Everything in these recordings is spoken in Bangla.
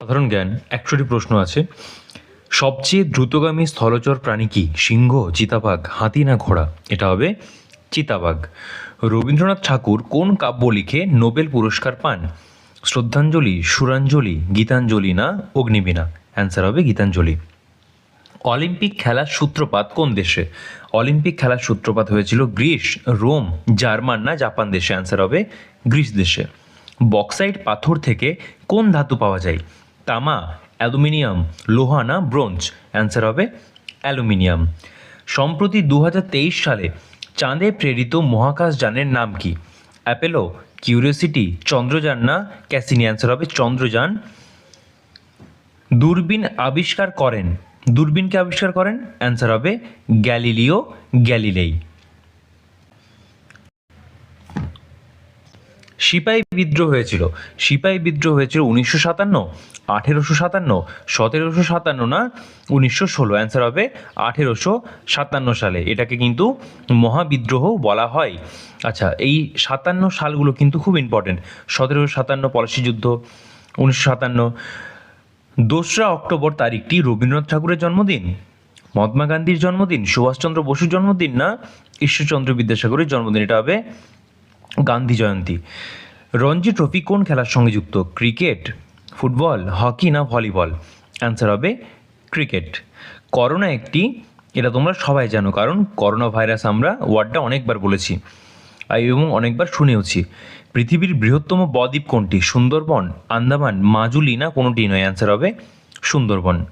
সাধারণ জ্ঞান, একশোটি প্রশ্ন আছে। সবচেয়ে দ্রুতগামী স্থলচর প্রাণী কি? সিংহ, চিতাবাঘ, হাতি না ঘোড়া? এটা হবে চিতাবাঘ। রবীন্দ্রনাথ ঠাকুর কোন কাব্য লিখে নোবেল পুরস্কার পান? শ্রদ্ধাঞ্জলি, সুরাঞ্জলি, গীতাঞ্জলি না অগ্নিবীণা? অ্যান্সার হবে গীতাঞ্জলি। অলিম্পিক খেলার সূত্রপাত কোন দেশে? অলিম্পিক খেলার সূত্রপাত হয়েছিল গ্রিস, রোম, জার্মান না জাপান দেশে? অ্যান্সার হবে গ্রিস দেশে। বক্সাইট পাথর থেকে কোন ধাতু পাওয়া যায়? তামা, অ্যালুমিনিয়াম, লোহা না ব্রোঞ্জ? অ্যান্সার হবে অ্যালুমিনিয়াম। সম্প্রতি দু হাজার তেইশ সালে চাঁদে প্রেরিত মহাকাশযানের নাম কি? অ্যাপেলো কিউরিওসিটি চন্দ্রযান না ক্যাসিনি অ্যান্সার হবে চন্দ্রযান। দূরবীন আবিষ্কার করেন। দূরবীনকে আবিষ্কার করেন? অ্যান্সার হবে গ্যালিলিও গ্যালিলেই সিপাহী বিদ্রোহ হয়েছিল। সিপাহী বিদ্রোহ হয়েছিল উনিশশো সাতান্ন, আঠেরোশো সাতান্ন, সতেরোশো সাতান্ন না উনিশশো ষোলো। অ্যান্সার হবে আঠেরোশো সাতান্ন সালে। এটাকে কিন্তু মহাবিদ্রোহ বলা হয়। আচ্ছা এই সাতান্ন সালগুলো কিন্তু খুব ইম্পর্টেন্ট সতেরোশো সাতান্ন পলাশি যুদ্ধ, উনিশশো সাতান্ন। দোসরা অক্টোবর তারিখটি রবীন্দ্রনাথ ঠাকুরের জন্মদিন, মহাত্মা গান্ধীর জন্মদিন, সুভাষচন্দ্র বসুর জন্মদিন না ঈশ্বরচন্দ্র বিদ্যাসাগরের জন্মদিন, এটা হবে গান্ধী জয়ন্তী। রঞ্জি ট্রফি কোন খেলার সঙ্গে যুক্ত? ক্রিকেট, ফুটবল, হকি না ভলিবল? অ্যান্সার হবে ক্রিকেট। করোনা একটি, এটা তোমরা সবাই জানো, কারণ করোনা ভাইরাস আমরা ওয়ার্ডটা অনেকবার বলেছি এবং অনেকবার শুনেওছি। পৃথিবীর বৃহত্তম বদ্বীপ কোনটি? সুন্দরবন, আন্দামান, মাজুলি না কোনোটি নয়? অ্যান্সার হবে সুন্দরবন।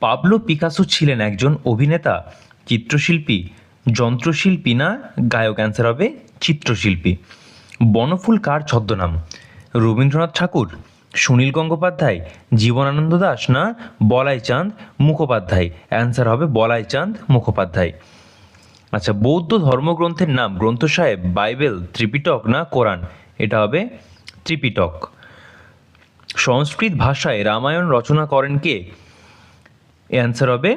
পাবলো পিকাসো ছিলেন একজন অভিনেতা, চিত্রশিল্পী, যন্ত্রশিল্পী না গায়ক? অ্যান্সার হবে চিত্রশিল্পী। বনফুল কার ছদ্মনাম? রবীন্দ্রনাথ ঠাকুর, সুনীল গঙ্গোপাধ্যায়, জীবনানন্দ দাস না বলাই চাঁদ মুখোপাধ্যায়? অ্যান্সার হবে বলাই চাঁদ মুখোপাধ্যায়। আচ্ছা বৌদ্ধ ধর্মগ্রন্থের নাম গ্রন্থ সাহেব, বাইবেল, ত্রিপিটক না কোরআন? এটা হবে ত্রিপিটক। সংস্কৃত ভাষায় রামায়ণ রচনা করেন কে? অ্যান্সার হবে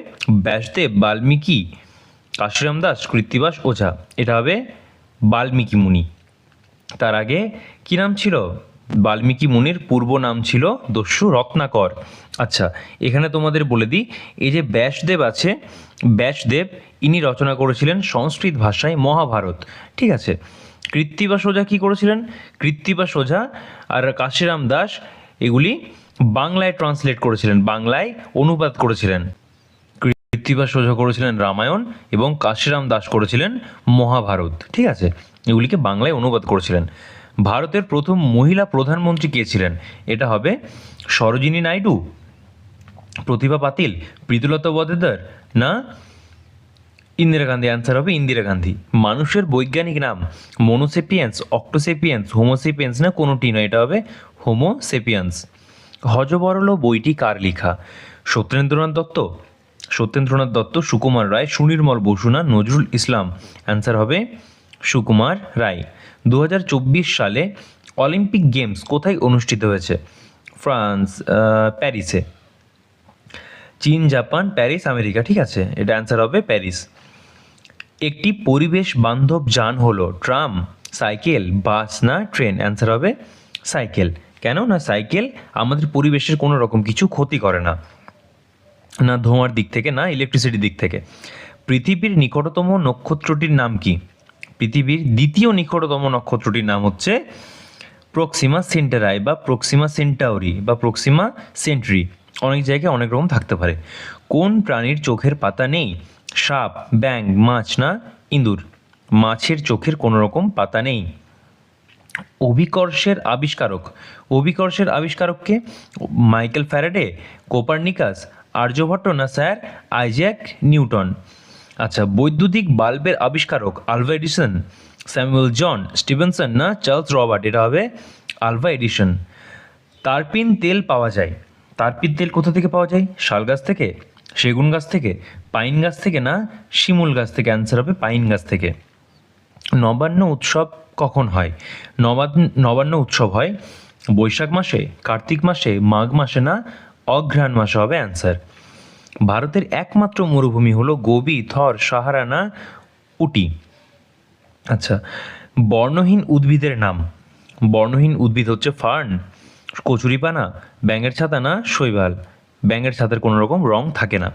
ব্যাসদেব বাল্মীকি, কাশিরাম দাস, কৃত্তিবাস ওঝা। এটা হবে বাল্মীকি মুনি। তার আগে কি নাম ছিল? বাল্মীকি মুনির পূর্ব নাম ছিল দস্যু রত্নাকর। আচ্ছা এখানে তোমাদের বলে দিই, এই যে ব্যাসদেব আছে, ব্যাসদেব ইনি রচনা করেছিলেন সংস্কৃত ভাষায় মহাভারত। ঠিক আছে, কৃত্তিবা সোজা কী করেছিলেন? কৃত্তিবা সোজা আর কাশিরাম দাস এগুলি বাংলায় ট্রান্সলেট করেছিলেন, বাংলায় অনুবাদ করেছিলেন। কৃত্তিবাস সোজা করেছিলেন রামায়ণ এবং কাশিরাম দাস করেছিলেন মহাভারত। ঠিক আছে? এগুলিকে বাংলায় অনুবাদ করেছিলেন। ভারতের প্রথম মহিলা প্রধানমন্ত্রী কে ছিলেন? এটা হবে সরোজিনী নাইডু, প্রতিভা পাতিল, প্রীতিলতা ওয়াদেদার না ইন্দিরা গান্ধী? অ্যান্সার হবে ইন্দিরা গান্ধী। মানুষের বৈজ্ঞানিক নাম মনোসেপিয়েন্স, অক্টোসেপিয়েন্স, হোমোসেপিয়েন্স না কোনোটি নয়, এটা হবে হোমোসেপিয়েন্স। হজবরল বইটি কার লেখা? সত্যেন্দ্রনাথ দত্ত সত্যেন্দ্রনাথ দত্ত, সুকুমার রায়, সুনির্মল বসুনা নজরুল ইসলাম। অ্যান্সার হবে সুকুমার রায়। দু হাজার চব্বিশ সালে অলিম্পিক গেমস কোথায় অনুষ্ঠিত হয়েছে? ফ্রান্স প্যারিসে। চীন, জাপান, প্যারিস, আমেরিকা, ঠিক আছে? এটা অ্যান্সার হবে প্যারিস। একটি পরিবেশ বান্ধব যান হলো ট্রাম, সাইকেল, বাস না ট্রেন? অ্যান্সার হবে সাইকেল। কেন না সাইকেল? আমাদের পরিবেশের কোনো রকম কিছু ক্ষতি করে না। না ধোঁয়ার দিক থেকে, না ইলেকট্রিসিটির দিক থেকে। পৃথিবীর নিকটতম নক্ষত্রটির নাম কি? পৃথিবীর দ্বিতীয় নিকটতম নক্ষত্রটির নাম হচ্ছে প্রক্সিমা সেন্টারাই বা প্রক্সিমা সেন্টাউরি বা প্রক্সিমা সেন্ট্রি অনেক জায়গায় অনেক রকম থাকতে পারে। কোন প্রাণীর চোখের পাতা নেই? সাপ ব্যাং মাছ না ইঁদুর? মাছের চোখের কোনো রকম পাতা নেই। অভিকর্ষের আবিষ্কারক। অভিকর্ষের আবিষ্কারককে মাইকেল ফ্যারাডে, কোপারনিকাস আর্যভট্ট না স্যার আইজ্যাক নিউটন। আচ্ছা বৈদ্যুতিক বাল্বের আবিষ্কারক Alva Edison, Samuel John Stevenson না চার্লস রবার্ট? এটা হবে আলভা এডিসন। তারপিন তেল পাওয়া যায়। তারপিন তেল কোথা থেকে পাওয়া যায়? শাল গাছ থেকে, সেগুন গাছ থেকে, পাইন গাছ থেকে না শিমুল গাছ থেকে? অ্যান্সার হবে পাইন গাছ থেকে। নবান্ন উৎসব কখন হয়? নবান্ন নবান্ন উৎসব হয় বৈশাখ মাসে, কার্তিক মাসে, মাঘ মাসে না অঘ্রাণ মাসে হবে অ্যান্সার ভারতের একমাত্র মরুভূমি হলো গোবি, থর সাহারা না উটি। আচ্ছা বর্ণহীন উদ্ভিদের নাম। বর্ণহীন উদ্ভিদ হচ্ছে ফার্ন, কচুরিপানা, ব্যাঙের ছাতা না শৈবাল। ব্যাঙের ছাতার কোনো রকম রং থাকে না।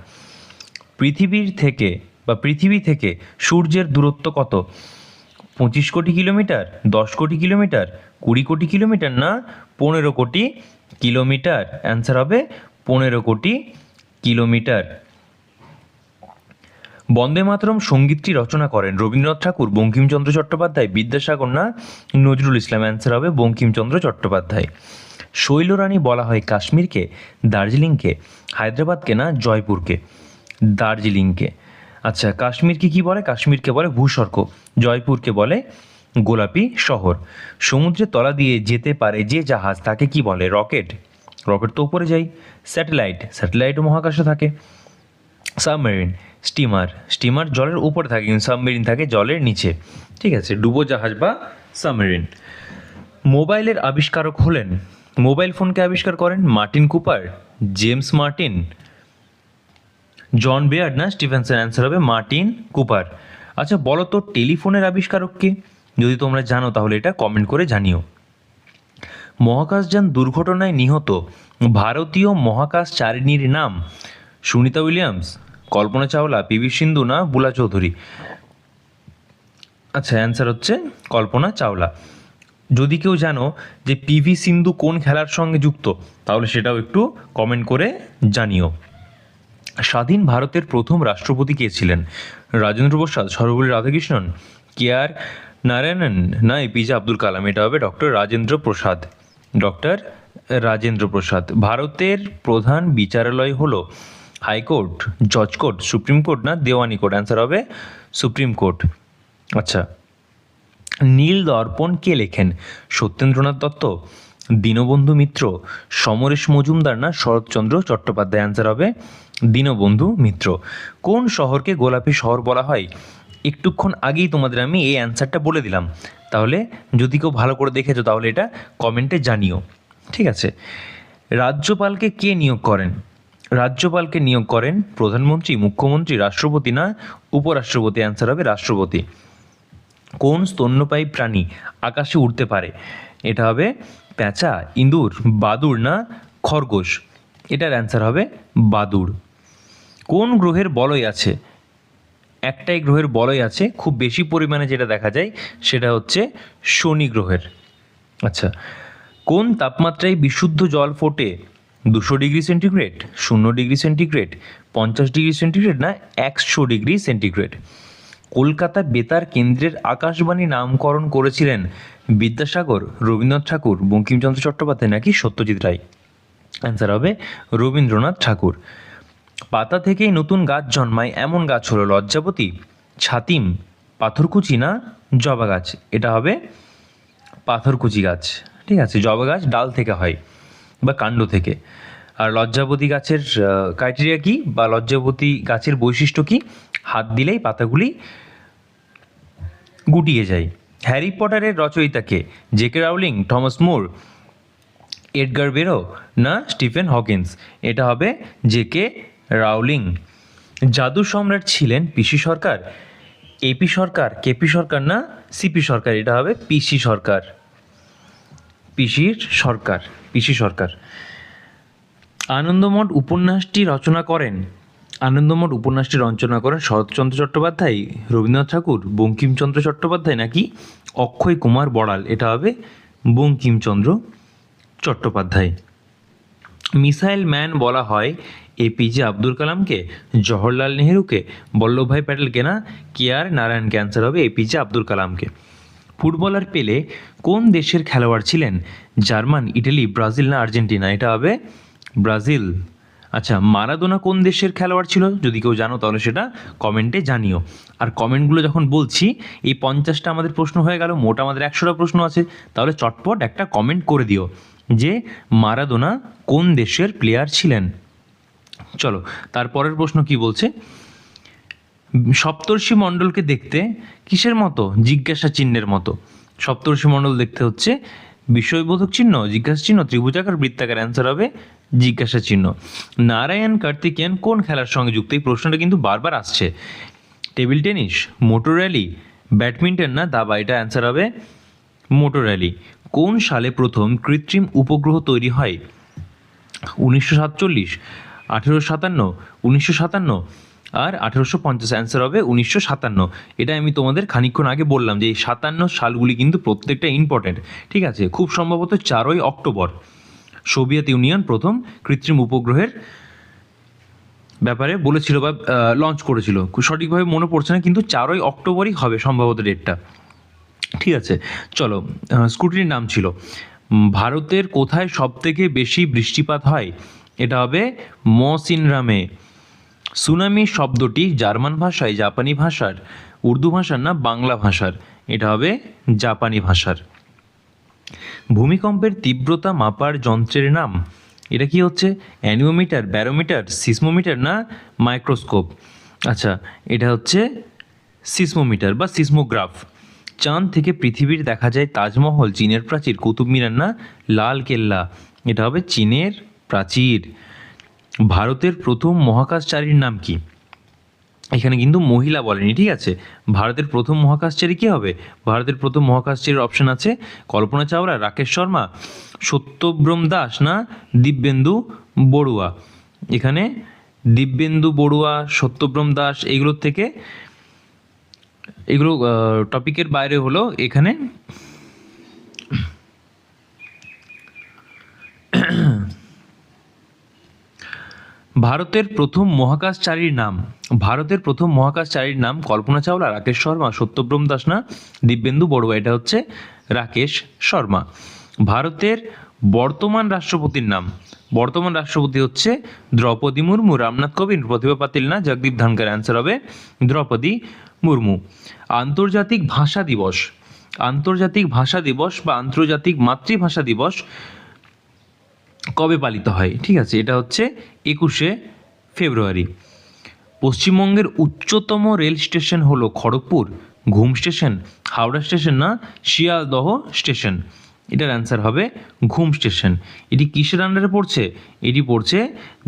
পৃথিবীর থেকে বা পৃথিবী থেকে সূর্যের দূরত্ব কত? পঁচিশ কোটি কিলোমিটার, দশ কোটি কিলোমিটার, কুড়ি কোটি কিলোমিটার না পনেরো কোটি কিলোমিটার? অ্যান্সার হবে পনেরো কোটি কিলোমিটার। বন্দে মাতরম সঙ্গীতটি রচনা করেন রবীন্দ্রনাথ ঠাকুর, বঙ্কিমচন্দ্র চট্টোপাধ্যায়, বিদ্যাসাগর না, নজরুল ইসলাম। অ্যান্সার হবে বঙ্কিমচন্দ্র চট্টোপাধ্যায়। শৈলরানী বলা হয় কাশ্মীরকে, দার্জিলিংকে, হায়দ্রাবাদকে না, জয়পুরকে? দার্জিলিংকে। আচ্ছা কাশ্মীরকে কি বলে? কাশ্মীরকে বলে ভূস্বর্গ, জয়পুরকে বলে গোলাপি শহর। সমুদ্রের তলা দিয়ে যেতে পারে যে জাহাজ, তাকে কি বলে? রকেট। রকেট তো উপরে যাই স্যাটেলাইট। স্যাটেলাইটও মহাকাশে থাকে। সাবমেরিন। স্টিমার। স্টিমার জলের উপরে থাকে, কিন্তু সাবমেরিন থাকে জলের নিচে। ঠিক আছে, ডুবো জাহাজ বা সাবমেরিন। মোবাইলের আবিষ্কারক হলেন। মোবাইল ফোনকে আবিষ্কার করেন Martin Cooper, James Martin. John Baird না স্টিফেনসন অ্যান্সার হবে মার্টিন কুপার। আচ্ছা বলো তো, টেলিফোনের আবিষ্কারক কে? যদি তোমরা জানো, তাহলে এটা কমেন্ট করে জানিও। মহাকাশযান দুর্ঘটনায় নিহত ভারতীয় মহাকাশ চারিণীর নাম সুনিতা উইলিয়ামস, কল্পনা চাওলা পিভি সিন্ধু না বুলা চৌধুরী? আচ্ছা অ্যান্সার হচ্ছে কল্পনা চাওলা। যদি কেউ জানো যে পিভি সিন্ধু কোন খেলার সঙ্গে যুক্ত, তাহলে সেটাও একটু কমেন্ট করে জানিও। স্বাধীন ভারতের প্রথম রাষ্ট্রপতি কে ছিলেন? রাজেন্দ্র প্রসাদ, সর্বপল্লী রাধাকৃষ্ণন, কে আর নারায়ণন না এপিজে আব্দুল কালাম, এটা হবে ডক্টর রাজেন্দ্র প্রসাদ। ডক্টর রাজেন্দ্র প্রসাদ, ভারতের প্রধান বিচারালয় হলো হাইকোর্ট, জজ কোর্ট, সুপ্রিম কোর্ট না দেওয়ানি কোর্ট? অ্যান্সার হবে সুপ্রিম কোর্ট। আচ্ছা নীল দর্পণ কে লেখেন? সত্যেন্দ্রনাথ দত্ত, দীনবন্ধু মিত্র, সমরেশ মজুমদার না শরৎচন্দ্র চট্টোপাধ্যায়? অ্যান্সার হবে দীনবন্ধু মিত্র। কোন শহরকে গোলাপি শহর বলা হয়? একটুক্ষণ আগেই তোমাদের আমি এই অ্যান্সারটা বলে দিলাম। তাহলে যদি কেউ ভালো করে দেখেছ, তাহলে এটা কমেন্টে জানিও। ঠিক আছে? রাজ্যপালকে কে নিয়োগ করেন? রাজ্যপালকে নিয়োগ করেন প্রধানমন্ত্রী, মুখ্যমন্ত্রী, রাষ্ট্রপতি না উপরাষ্ট্রপতি? অ্যান্সার হবে রাষ্ট্রপতি। কোন স্তন্যপায়ী প্রাণী আকাশে উড়তে পারে? এটা হবে প্যাঁচা, ইঁদুর, বাদুড় না খরগোশ? এটার অ্যান্সার হবে বাদুড়। কোন গ্রহের বলয় আছে? একটাই গ্রহের বলয় আছে, খুব বেশি পরিমাণে যেটা দেখা যায় সেটা হচ্ছে শনি গ্রহের। আচ্ছা কোন তাপমাত্রায় বিশুদ্ধ জল ফোটে? দুশো ডিগ্রি সেন্টিগ্রেড, শূন্য ডিগ্রি সেন্টিগ্রেড, পঞ্চাশ ডিগ্রি সেন্টিগ্রেড না একশো ডিগ্রি সেন্টিগ্রেড? কলকাতা বেতার কেন্দ্রের আকাশবাণী নামকরণ করেছিলেন বিদ্যাসাগর, রবীন্দ্রনাথ ঠাকুর, বঙ্কিমচন্দ্র চট্টোপাধ্যায় নাকি সত্যজিৎ রায়? অ্যান্সার হবে রবীন্দ্রনাথ ঠাকুর। পাতা থেকেই নতুন গাছ জন্মায়, এমন গাছ হলো লজ্জাবতী, ছাতিম, পাথরকুচি না জবা গাছ? এটা হবে পাথরকুচি গাছ। ঠিক আছে, জবা গাছ ডাল থেকে হয় বা কাণ্ড থেকে। আর লজ্জাবতী গাছের ক্রাইটেরিয়া কি বা লজ্জাবতী গাছের বৈশিষ্ট্য কি? হাত দিলেই পাতাগুলি গুটিয়ে যায়। হ্যারি পটারের রচয়িতাকে J K Rowling, Thomas More, Edgar বেরো না স্টিফেন হকিন্স? এটা হবে জেকে রাউলিং জাদু সম্রাট ছিলেন পিসি সরকার। এপি সরকার কেপি সরকার না সিপি সরকার, এটা হবে পিসি সরকার। পিসির সরকার পিসি সরকার। আনন্দমঠ উপন্যাসটি রচনা করেন। আনন্দমঠ উপন্যাসটি রচনা করেন শরৎচন্দ্র চট্টোপাধ্যায়, রবীন্দ্রনাথ ঠাকুর, বঙ্কিমচন্দ্র চট্টোপাধ্যায় নাকি অক্ষয় কুমার বড়াল, এটা হবে বঙ্কিমচন্দ্র চট্টোপাধ্যায়। মিসাইল ম্যান বলা হয় এপিজে আব্দুল কালামকে, জওহরলাল নেহরুকে, বল্লভভাই প্যাটেলকে না, কে আর নারায়ণ ক্যান্সার হবে এপিজে আব্দুল কালামকে। ফুটবলার পেলে কোন দেশের খেলোয়াড় ছিলেন? জার্মান, ইটালি, ব্রাজিল না আর্জেন্টিনা? এটা হবে ব্রাজিল। আচ্ছা মারাদোনা কোন দেশের খেলোয়াড় ছিল? যদি কেউ জানো তাহলে সেটা কমেন্টে জানিও। আর কমেন্টগুলো যখন বলছি, এই পঞ্চাশটা আমাদের প্রশ্ন হয়ে গেল, মোট আমাদের একশোটা প্রশ্ন আছে, তাহলে চটপট একটা কমেন্ট করে দিও। যে মারাদোনা কোন দেশের প্লেয়ার ছিলেন? চলো তারপরের প্রশ্ন কি বলছে? সপ্তর্ষি মণ্ডলকে দেখতে কিসের মতো? জিজ্ঞাসা চিহ্নের মতো। সপ্তর্ষি মণ্ডল দেখতে হচ্ছে বিষয়বোধক চিহ্ন, জিজ্ঞাসা চিহ্ন, ত্রিভুজাকার বৃত্তাকার অ্যান্সার হবে জিজ্ঞাসা চিহ্ন। নারায়ণ, কার্তিকেয়ান, কোন খেলার সঙ্গে যুক্ত? এই প্রশ্নটা কিন্তু বারবার আসছে। Table tennis, motor rally, badminton না দাবা? এটা অ্যান্সার হবে মোটর র্যালি। কোন সালে প্রথম কৃত্রিম উপগ্রহ তৈরি হয়? উনিশশো সাতচল্লিশ, আঠেরোশো সাতান্ন, উনিশশো সাতান্ন আর আঠেরোশো পঞ্চাশ। অ্যান্সার হবে উনিশশো সাতান্ন। এটা আমি তোমাদের খানিকক্ষণ আগে বললাম যে এই সাতান্ন সালগুলি কিন্তু প্রত্যেকটা ইম্পর্টেন্ট ঠিক আছে? খুব সম্ভবত চারই অক্টোবর। সোভিয়েত ইউনিয়ন প্রথম কৃত্রিম উপগ্রহের ব্যাপারে বলেছিল বা লঞ্চ করেছিল। সঠিকভাবে মনে পড়ছে না, কিন্তু চারই অক্টোবরই হবে সম্ভবত ডেটটা ঠিক আছে, চলো স্কুটির নাম ছিল। ভারতের কোথায় সবথেকে বেশি বৃষ্টিপাত হয়? এটা হবে মসিনরামে। সুনামি শব্দটি জার্মান ভাষায় জাপানি ভাষার, উর্দু ভাষার না, বাংলা ভাষার। এটা হবে জাপানি ভাষার। ভূমিকম্পের তীব্রতা মাপার যন্ত্রের নাম, এটা কি হচ্ছে? অ্যানিওমিটার, ব্যারোমিটার, সিসমোমিটার না, মাইক্রোস্কোপ? আচ্ছা এটা হচ্ছে সিসমোমিটার বা সিসমোগ্রাফ। চাঁদ থেকে পৃথিবীর দেখা যায় তাজমহল, চীনের প্রাচীর, কুতুব মিনার না? লাল কেল্লা। এটা হবে চীনের প্রাচীর। ভারতের প্রথম মহাকাশচারীর নাম কি? এখানে কিন্তু মহিলা বলেনি, ঠিক আছে? ভারতের প্রথম মহাকাশচারী কী হবে? ভারতের প্রথম মহাকাশচারীর অপশন আছে কল্পনা চাওলা রাকেশ শর্মা সত্যব্রম দাস না দিব্যেন্দু বড়ুয়া? এখানে দিব্যেন্দু বড়ুয়া সত্যব্রম দাস, এগুলোর থেকে এগুলো টপিকের বাইরে হলো এখানে। ভারতের প্রথম মহাকাশচারীর নাম, ভারতের প্রথম মহাকাশচারীর নাম কল্পনা চাওলা, রাকেশ শর্মা সত্যব্রম দাস না, দিব্যেন্দু বড়ুয়া, এটা হচ্ছে রাকেশ শর্মা। ভারতের বর্তমান রাষ্ট্রপতির নাম, বর্তমান রাষ্ট্রপতি হচ্ছে দ্রৌপদী মুর্মু, রামনাথ কোবিন্দ, প্রতিভা পাতিল না, জগদীপ ধনকর অ্যান্সার হবে দ্রৌপদী মুর্মু, আন্তর্জাতিক ভাষা দিবস, আন্তর্জাতিক ভাষা দিবস বা আন্তর্জাতিক মাতৃভাষা দিবস কবে পালিত হয়? ঠিক আছে, এটা হচ্ছে একুশে ফেব্রুয়ারি। পশ্চিমবঙ্গের উচ্চতম রেল স্টেশন হলো খড়গপুর, ঘুম স্টেশন, হাওড়া স্টেশন না, শিয়ালদহ স্টেশন। এটার অ্যান্সার হবে ঘুম স্টেশন এটি কিসের আন্ডারে পড়ছে? এটি পড়ছে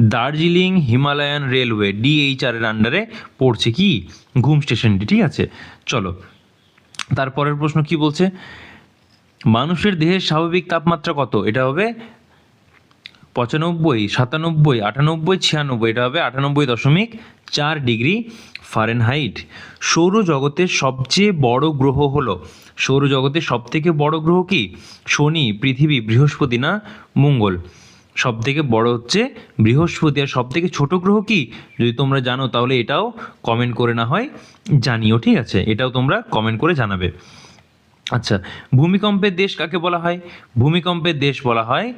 দার্জিলিং হিমালয়ান রেলওয়ে ডিএইচআর এর আন্ডারে পড়ছে কি? ঘুম স্টেশনটি ঠিক আছে? চলো। তারপরের প্রশ্ন কি বলছে? মানুষের দেহের স্বাভাবিক তাপমাত্রা কত? এটা হবে পঁচানব্বই, সাতানব্বই, আটানব্বই, ছিয়ানব্বই। এটা হবে আটানব্বই দশমিক চার ডিগ্রি ফারেনহাইট সৌরজগতের সবচেয়ে বড় গ্রহ হলো সৌরজগতের সবথেকে বড় গ্রহ কি? শনি, পৃথিবী, বৃহস্পতি না মঙ্গল? সব থেকে বড় হচ্ছে বৃহস্পতি। আর সব থেকে ছোট গ্রহ কি? যদি তোমরা জানো তাহলে এটাও কমেন্ট করে না হয়, জানিও, ঠিক আছে? এটাও তোমরা কমেন্ট করে জানাবে। আচ্ছা ভূমিকম্পের দেশ কাকে বলা হয়? ভূমিকম্পের দেশ বলা হয়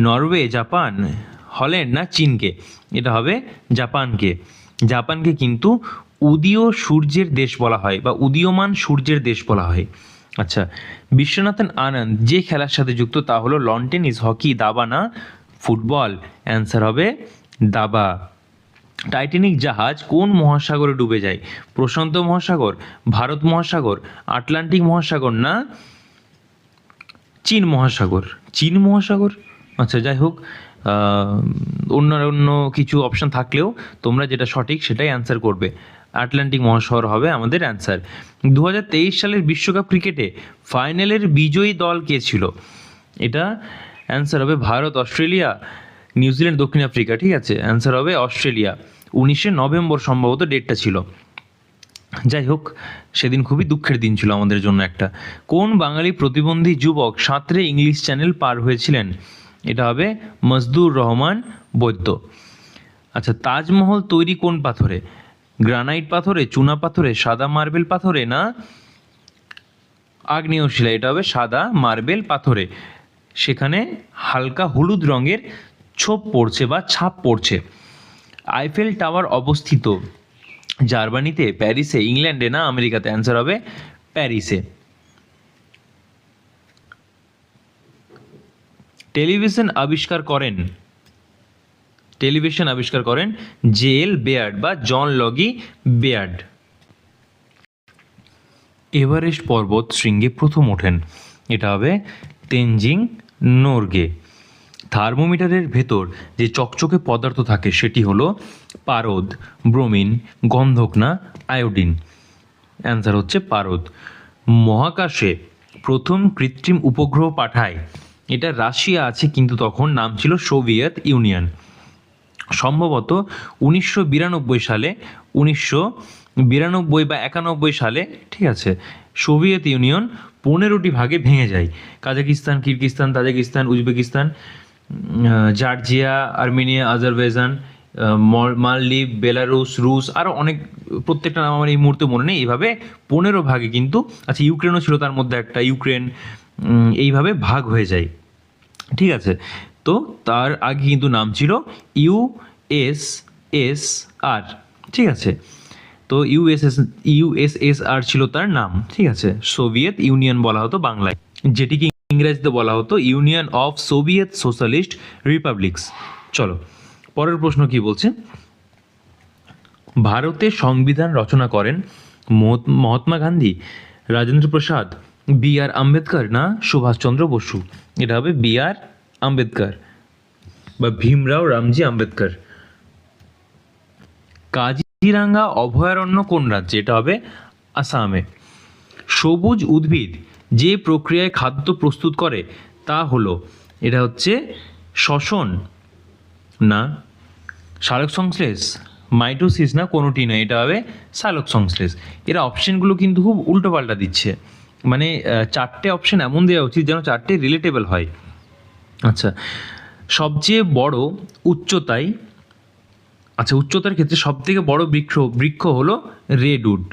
নরওয়ে, জাপান, হল্যান্ড না চীনকে? এটা হবে জাপানকে। জাপানকে কিন্তু উদীয় সূর্যের দেশ বলা হয় বা উদীয়মান সূর্যের দেশ বলা হয়। আচ্ছা বিশ্বনাথন আনন্দ, যে খেলার সাথে যুক্ত, তা হলো লন টেনিস হকি দাবা না ফুটবল অ্যান্সার হবে দাবা। টাইটানিক জাহাজ কোন মহাসাগরে ডুবে যায়? প্রশান্ত মহাসাগর, ভারত মহাসাগর, আটলান্টিক মহাসাগর না চীন মহাসাগর? চীন মহাসাগর? আচ্ছা যাই হোক অন্য অন্য কিছু অপশন থাকলেও তোমরা যেটা সঠিক সেটাই অ্যান্সার করবে। আটলান্টিক মহাসাগর হবে আমাদের অ্যান্সার দু হাজার তেইশ সালের বিশ্বকাপ ক্রিকেটে ফাইনালের বিজয়ী দল কে ছিল? এটা অ্যান্সার হবে ভারত, অস্ট্রেলিয়া নিউজিল্যান্ড দক্ষিণ আফ্রিকা, ঠিক আছে? অ্যান্সার হবে অস্ট্রেলিয়া। উনিশে নভেম্বর সম্ভবত ডেটটা ছিল। যাই হোক, সেদিন খুবই দুঃখের দিন ছিল আমাদের জন্য একটা। কোন বাঙালি প্রতিবন্ধী যুবক সাঁতরে ইংলিশ চ্যানেল পার হয়েছিলেন? এটা হবে মজদুর রহমান বৈদ্য। আচ্ছা তাজমহল তৈরি কোন পাথরে? গ্রানাইট পাথরে, চুনা পাথরে, সাদা মার্বেল পাথরে না? আগ্নেয় শিলা, এটা হবে সাদা মার্বেল পাথরে। সেখানে হালকা হলুদ রঙের ছোপ পড়ছে বা ছাপ পড়ছে। আইফেল টাওয়ার অবস্থিত। জার্মানিতে, প্যারিসে, ইংল্যান্ডে না? আমেরিকাতে অ্যান্সার হবে প্যারিসে। টেলিভিশন আবিষ্কার করেন টেলিভিশন আবিষ্কার করেন জেল বেয়ার্ড বা জন লগি বেয়ার্ড। এভারেস্ট পর্বত শৃঙ্গে প্রথম ওঠেন। এটা হবে তেনজিং নোরগে। থার্মোমিটারের ভেতর যে চকচকে পদার্থ থাকে, সেটি হলো পারদ, ব্রোমিন, গন্ধক না আয়োডিন। অ্যান্সার হচ্ছে পারদ। মহাকাশে প্রথম কৃত্রিম উপগ্রহ পাঠায়। এটা রাশিয়া আছে, কিন্তু তখন নাম ছিল সোভিয়েত ইউনিয়ন। সম্ভবত উনিশশো বিরানব্বই সালে, উনিশশো বিরানব্বই বা একানব্বই সালে, ঠিক আছে, সোভিয়েত ইউনিয়ন পনেরোটি ভাগে ভেঙে যায়। Kazakhstan Kyrgyzstan, Tajikistan, Uzbekistan Georgia, Armenia, Azerbaijan মল- মালদ্বীপ বেলারুস রুশ আরও অনেক, প্রত্যেকটা নাম আমার এই মুহূর্তে মনে নেই। এইভাবে পনেরো ভাগে কিন্তু আচ্ছা ইউক্রেনও ছিল তার মধ্যে একটা, ইউক্রেন এইভাবে ভাগ হয়ে যায়। ঠিক আছে তো তার আগে কিন্তু নাম ছিল ইউএস এস এস আর, ঠিক আছে? তো ইউএসএস ইউএসএসআর ছিল তার নাম, ঠিক আছে? সোভিয়েত ইউনিয়ন বলা হতো বাংলায়, যেটিকে ইংরেজিতে বলা হতো union of Soviet socialist republics. চলো, পরের প্রশ্ন কি বলছে? ভারতের সংবিধান রচনা করেন মহাত- মহাত্মা গান্ধী, রাজেন্দ্র প্রসাদ, বি আর আম্বেদকর না সুভাষচন্দ্র বসু? এটা হবে বি আর আম্বেদকর বা ভীমরাও রামজি আম্বেদকর। কাজিরাঙ্গা অভয়ারণ্য কোন রাজ্যে? এটা হবে আসামে। সবুজ উদ্ভিদ যে প্রক্রিয়ায় খাদ্য প্রস্তুত করে, তা হলো, এটা হচ্ছে শ্বসন, না? সালোক সংশ্লেষ মাইটোসিস না কোনোটি নয়, এটা হবে সালোক সংশ্লেষ এরা অপশনগুলো কিন্তু খুব উল্টোপাল্টা দিচ্ছে। মানে চারটে অপশন এমন দেওয়া উচিত যেন চারটে রিলেটেবল হয়। আচ্ছা সবচেয়ে বড় উচ্চতায় আচ্ছা উচ্চতার ক্ষেত্রে সবথেকে বড় বৃক্ষ বৃক্ষ হলো রেডউড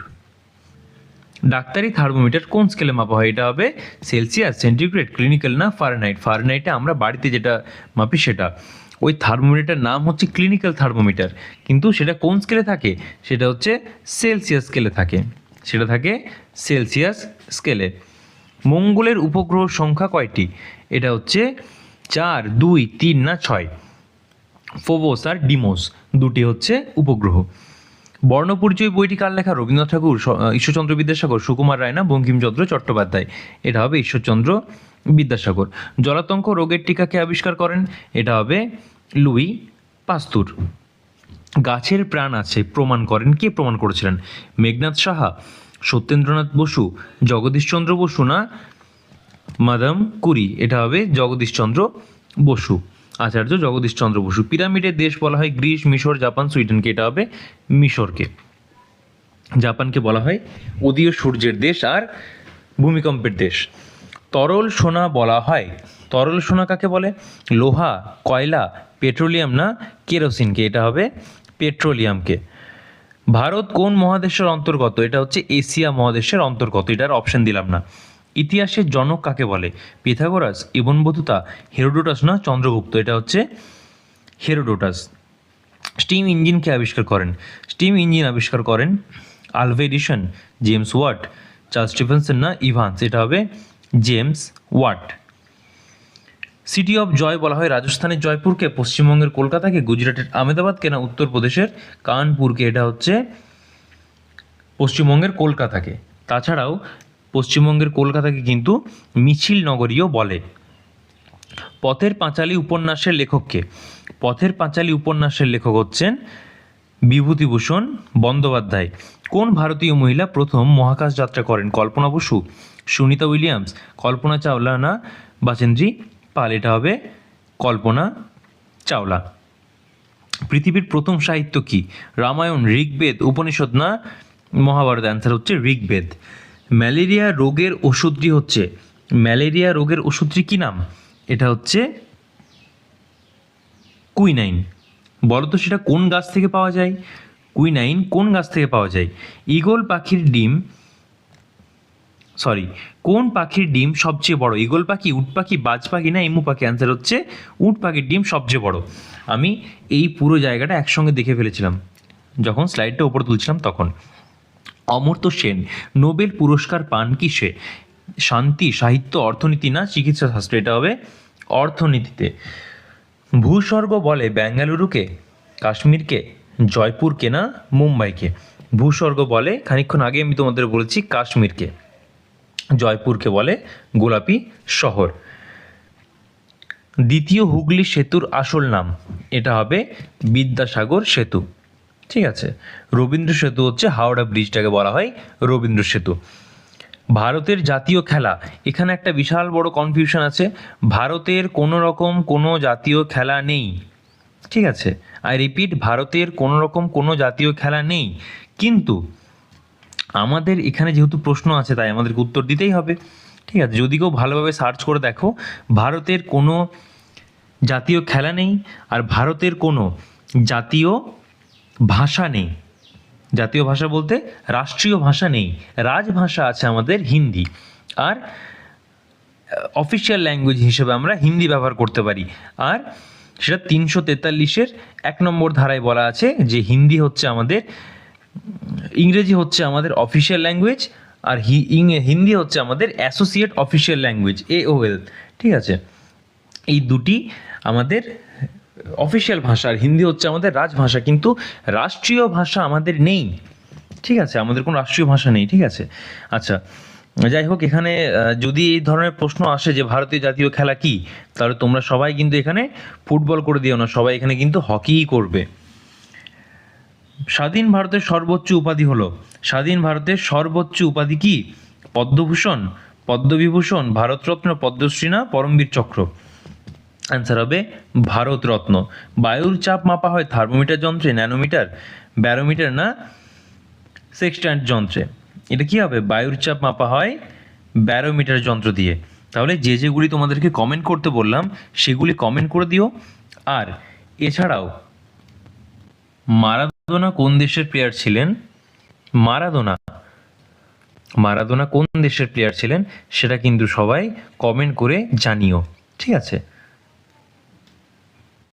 ডাক্তারি থার্মোমিটার কোন স্কেলে মাপা হয়? এটা হবে সেলসিয়াস সেন্টিগ্রেড ক্লিনিক্যাল না ফারেনহাইট ফারেনহাইটে আমরা বাড়িতে যেটা মাপি সেটা। ওই থার্মোমিটার নাম হচ্ছে ক্লিনিক্যাল থার্মোমিটার কিন্তু সেটা কোন স্কেলে থাকে? সেটা হচ্ছে সেলসিয়াস স্কেলে থাকে। সেটা থাকে সেলসিয়াস স্কেলে মঙ্গলের উপগ্রহ সংখ্যা কয়টি? এটা হচ্ছে চার, দুই, তিন না ছয়। ফোবোস আর ডিমোস দুটি হচ্ছে উপগ্রহ। বর্ণপরিচয় বইটি কার লেখা? রবীন্দ্রনাথ ঠাকুর ঈশ্বরচন্দ্র বিদ্যাসাগর, সুকুমার রায় না বঙ্কিমচন্দ্র চট্টোপাধ্যায়। এটা হবে ঈশ্বরচন্দ্র বিদ্যাসাগর। জলাতঙ্ক রোগের টিকাকে আবিষ্কার করেন? এটা হবে লুই পাস্তুর। গাছের প্রাণ আছে, প্রমাণ করেন। কে প্রমাণ করেছিলেন? মেঘনাথ সাহা, সত্যেন্দ্রনাথ বসু, জগদীশচন্দ্র বসু না মাদাম কুরি, এটা হবে জগদীশচন্দ্র বসু, আচার্য জগদীশচন্দ্র বসু। পিরামিডের দেশ বলা হয় গ্রিস, মিশর, জাপান, সুইডেনকে, এটা হবে মিশরকে। জাপানকে বলা হয় উদীয় সূর্যের দেশ আর ভূমিকম্পের দেশ। তরল সোনা বলা হয়, তরল সোনা কাকে বলে? লোহা, কয়লা, পেট্রোলিয়াম না কেরোসিনকে, এটা হবে পেট্রোলিয়ামকে। ভারত কোন মহাদেশের অন্তর্গত? এটা হচ্ছে এশিয়া মহাদেশের অন্তর্গত, এটার অপশন দিলাম না। ইতিহাসের জনক কাকে বলে? পিথাগোরাস ইবন বতুতা হেরোডোটাস না চন্দ্রগুপ্ত? এটা হচ্ছে হেরোডোটাস। স্টিম ইঞ্জিনকে আবিষ্কার করেন? স্টিম ইঞ্জিন আবিষ্কার করেন Alva Edison, James Watt, Charles Stephenson না ইভান্স? এটা হবে James Watt. City of joy বলা হয় রাজস্থানের জয়পুরকে, পশ্চিমবঙ্গের কলকাতাকে, গুজরাটের আহমেদাবাদকে না উত্তরপ্রদেশের কানপুরকে? এটা হচ্ছে পশ্চিমবঙ্গের কলকাতাকে। তাছাড়াও পশ্চিমবঙ্গের কলকাতাকে কিন্তু মিছিল নগরীও বলে। পথের পাঁচালী উপন্যাসের লেখককে। পথের পাঁচালী উপন্যাসের লেখক হচ্ছেন বিভূতিভূষণ বন্দ্যোপাধ্যায়। কোন ভারতীয় মহিলা প্রথম মহাকাশ যাত্রা করেন? কল্পনা বসু, সুনিতা উইলিয়ামস, কল্পনা চাওলা না বাচেন্দ্রী পাল? এটা হবে কল্পনা চাওলা। পৃথিবীর প্রথম সাহিত্য কি? রামায়ণ, ঋগ্বেদ, উপনিষদ না মহাভারত? অ্যান্সার হচ্ছে ঋগ্বেদ। ম্যালেরিয়া রোগের ওষুধটি হচ্ছে, ম্যালেরিয়া রোগের ওষুধটি কি নাম? এটা হচ্ছে কুইনাইন। বলো তো সেটা কোন গাছ থেকে পাওয়া যায়? কুইনাইন কোন গাছ থেকে পাওয়া যায়? ঈগল পাখির ডিম সরি কোন পাখির ডিম সবচেয়ে বড়? ঈগল পাখি, উট পাখি, বাজ পাখি না এমু পাখি? অ্যান্সার হচ্ছে উট পাখির ডিম সবচেয়ে বড়। আমি এই পুরো জায়গাটা একসঙ্গে দেখে ফেলেছিলাম। যখন স্লাইডটা ওপর তুলছিলাম তখন। অমর্ত্য সেন, নোবেল পুরস্কার পান কিসে শান্তি, সাহিত্য, অর্থনীতি না চিকিৎসা শাস্ত্র এটা হবে অর্থনীতিতে। ভূস্বর্গ বলে বেঙ্গালুরুকে কাশ্মীরকে, জয়পুরকে না মুম্বাইকে? ভূস্বর্গ বলে, খানিকক্ষণ আগে আমি তোমাদের বলেছি কাশ্মীরকে। জয়পুরকে বলে গোলাপি শহর। দ্বিতীয় হুগলি সেতুর আসল নাম, এটা হবে বিদ্যাসাগর সেতু। ঠিক আছে। রবীন্দ্র সেতু হচ্ছে হাওড়া ব্রিজটাকে বলা হয় রবীন্দ্র সেতু। ভারতের জাতীয় খেলা, এখানে একটা বিশাল বড় কনফিউশন আছে। ভারতের কোনো রকম কোনো জাতীয় খেলা নেই। ঠিক আছে। আই রিপিট ভারতের কোনো রকম কোনো জাতীয় খেলা নেই। কিন্তু আমাদের এখানে যেহেতু প্রশ্ন আছে, তাই আমাদেরকে উত্তর দিতেই হবে। ঠিক আছে। যদি কেউ ভালোভাবে সার্চ করে দেখো, ভারতের কোনো জাতীয় খেলা নেই আর ভারতের কোনো জাতীয় ভাষা নেই। জাতীয় ভাষা বলতে রাষ্ট্রীয় ভাষা নেই। রাজভাষা আছে আমাদের হিন্দি। আর অফিসিয়াল ল্যাঙ্গুয়েজ হিসেবে আমরা হিন্দি ব্যবহার করতে পারি। আর, সেটা তিনশো তেতাল্লিশের এক নম্বর ধারায় বলা আছে যে হিন্দি হচ্ছে আমাদের, ইংরেজি হচ্ছে আমাদের অফিসিয়াল ল্যাঙ্গুয়েজ আর হিন্দি হচ্ছে আমাদের অ্যাসোসিয়েট অফিসিয়াল ল্যাঙ্গুয়েজ এ ঠিক আছে? এই দুটি আমাদের অফিসিয়াল ভাষা, আর হিন্দি হচ্ছে আমাদের রাজভাষা, কিন্তু রাষ্ট্রীয় ভাষা আমাদের নেই। ঠিক আছে? আমাদের কোনো রাষ্ট্রীয় ভাষা নেই, ঠিক আছে? আচ্ছা যাই হোক, এখানে যদি এই ধরনের প্রশ্ন আসে যে ভারতীয় জাতীয় খেলা কি, তাহলে তোমরা সবাই কিন্তু এখানে ফুটবল করে দিও না, সবাই এখানে কিন্তু হকিই করবে। স্বাধীন ভারতের সর্বোচ্চ উপাধি হলো, স্বাধীন ভারতের সর্বোচ্চ উপাধি কি? পদ্মভূষণ, পদ্মবিভূষণ, ভারতরত্ন, পদ্মশ্রী না, পরমবীর চক্র। অ্যান্সার হবে ভারতরত্ন বায়ুর চাপ মাপা হয় থার্মোমিটার যন্ত্রে ন্যানোমিটার ব্যারোমিটার না সেক্সট্যান্ট যন্ত্রে। এটা কি হবে? বায়ুর চাপ মাপা হয় ব্যারোমিটার যন্ত্র দিয়ে। তাহলে যে যেগুলি তোমাদেরকে কমেন্ট করতে বললাম, সেগুলি কমেন্ট করে দিও। আর এছাড়াও, মারাদোনা কোন দেশের প্লেয়ার ছিলেন? মারাদোনা। মারাদোনা কোন দেশের প্লেয়ার ছিলেন? সেটা কিন্তু সবাই কমেন্ট করে জানিও। ঠিক আছে?